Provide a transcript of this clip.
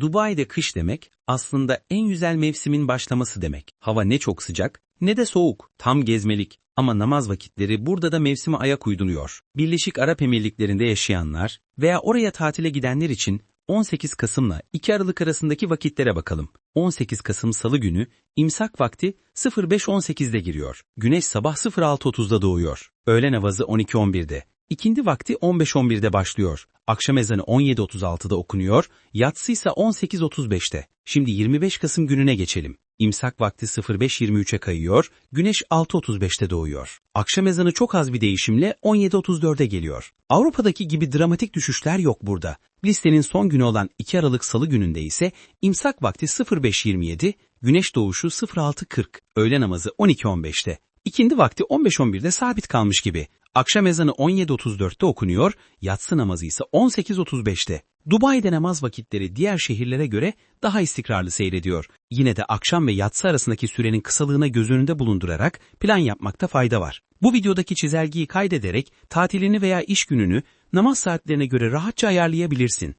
Dubai'de kış demek aslında en güzel mevsimin başlaması demek. Hava ne çok sıcak ne de soğuk, tam gezmelik. Ama namaz vakitleri burada da mevsime ayak uyduruyor. Birleşik Arap Emirlikleri'nde yaşayanlar veya oraya tatile gidenler için 18 Kasım'la 2 Aralık arasındaki vakitlere bakalım. 18 Kasım Salı günü imsak vakti 05.18'de giriyor. Güneş sabah 06.30'da doğuyor. Öğle namazı 12.11'de. İkindi vakti 15.11'de başlıyor. Akşam ezanı 17.36'da okunuyor, yatsı ise 18.35'te. Şimdi 25 Kasım gününe geçelim. İmsak vakti 05.23'e kayıyor, güneş 6.35'te doğuyor. Akşam ezanı çok az bir değişimle 17.34'e geliyor. Avrupa'daki gibi dramatik düşüşler yok burada. Listenin son günü olan 2 Aralık Salı gününde ise imsak vakti 05.27, güneş doğuşu 06.40, öğle namazı 12.15'te. İkindi vakti 15.11'de sabit kalmış gibi. Akşam ezanı 17.34'te okunuyor, yatsı namazı ise 18.35'te. Dubai'de namaz vakitleri diğer şehirlere göre daha istikrarlı seyrediyor. Yine de akşam ve yatsı arasındaki sürenin kısalığına göz önünde bulundurarak plan yapmakta fayda var. Bu videodaki çizelgeyi kaydederek tatilini veya iş gününü namaz saatlerine göre rahatça ayarlayabilirsin.